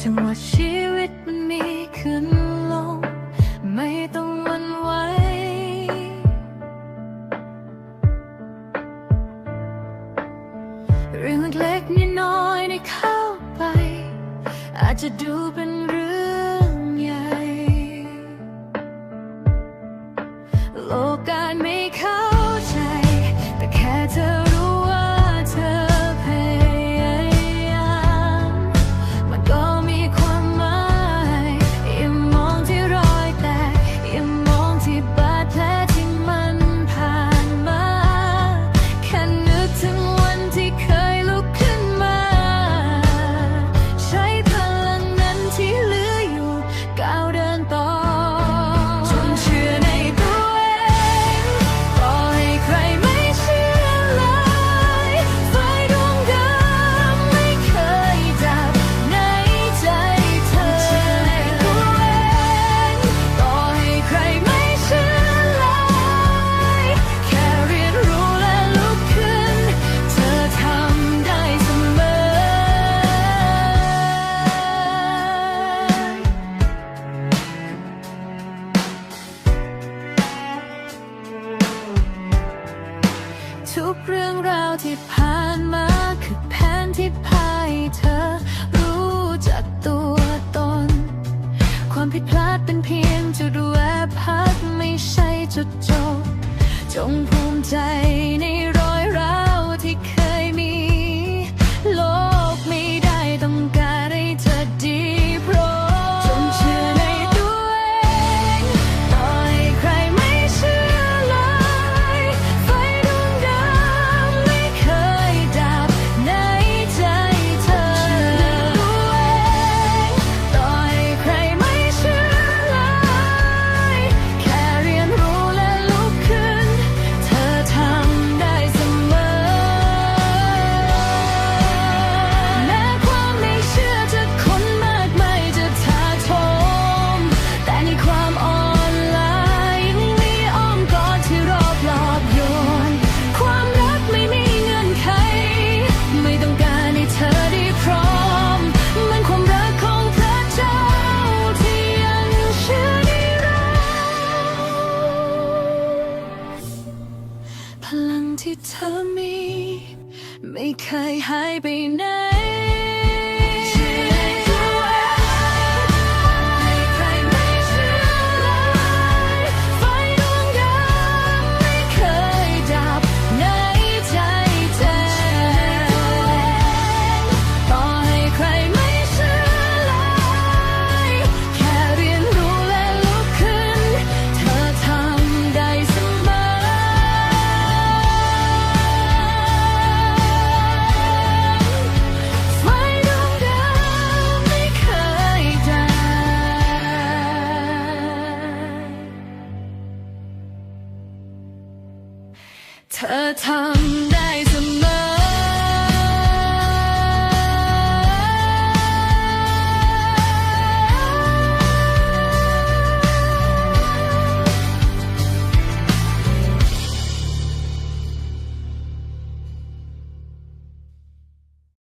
จังหวะชีวิตมันมีขึ้นลง ไม่ต้องวันไหวเรื่องเล็กๆน้อยๆได้เข้าไป อาจจะดูเป็นเรื่อง ทุกเรื่องราวที่ผ่านมาคือแผนที่พาให้เธอ รู้จักตัวตน ความผิดพลาดเป็นเพียงจุดแวะพักไม่ใช่จุดจบ จงภูมิใจใน tell me 没开还被奈。 เธอทำได้